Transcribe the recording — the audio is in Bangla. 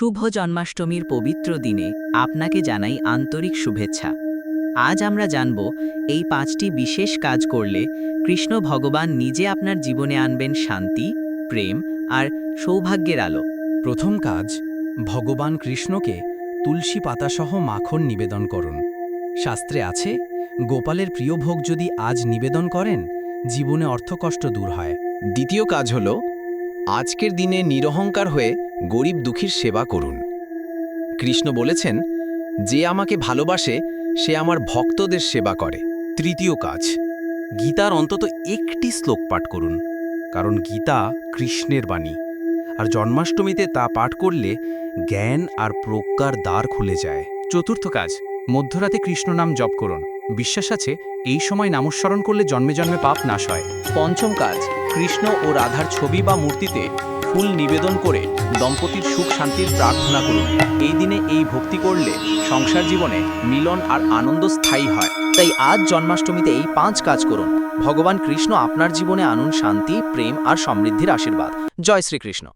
শুভ জন্মাষ্টমীর পবিত্র দিনে আপনাকে জানাই আন্তরিক শুভেচ্ছা। আজ আমরা জানব এই পাঁচটি বিশেষ কাজ করলে কৃষ্ণ ভগবান নিজে আপনার জীবনে আনবেন শান্তি প্রেম আর সৌভাগ্যের আলো। প্রথম কাজ ভগবান কৃষ্ণকে তুলসী পাতাসহ মাখন নিবেদন করুন। শাস্ত্রে আছে গোপালের প্রিয় ভোগ যদি আজ নিবেদন করেন জীবনে অর্থকষ্ট দূর হয়। দ্বিতীয় কাজ হল আজকের দিনে নিরহংকার হয়ে গরিব দুঃখীর সেবা করুন। কৃষ্ণ বলেছেন, যে আমাকে ভালোবাসে, সে আমার ভক্তদের সেবা করে। তৃতীয় কাজ, গীতার অন্তত একটি শ্লোক পাঠ করুন, কারণ গীতা কৃষ্ণের বাণী। আর জন্মাষ্টমীতে তা পাঠ করলে জ্ঞান আর প্রজ্ঞার দ্বার খুলে যায়। চতুর্থ কাজ, মধ্যরাতে কৃষ্ণ নাম জপ করুন। বিশ্বাস আছে, এই সময় নামস্মরণ করলে জন্মে জন্মে পাপ নাশ হয়। পঞ্চম কাজ, কৃষ্ণ ও রাধার ছবি বা মূর্তিতে ফুল নিবেদন করে দম্পতির সুখ শান্তির প্রার্থনা করুন। এই দিনে এই ভক্তি করলে সংসার জীবনে মিলন আর আনন্দ স্থায়ী হয়। তাই আজ জন্মাষ্টমীতে এই পাঁচ কাজ করুন। ভগবান কৃষ্ণ আপনার জীবনে আনুন শান্তি, প্রেম আর সমৃদ্ধির আশীর্বাদ। জয় শ্রীকৃষ্ণ।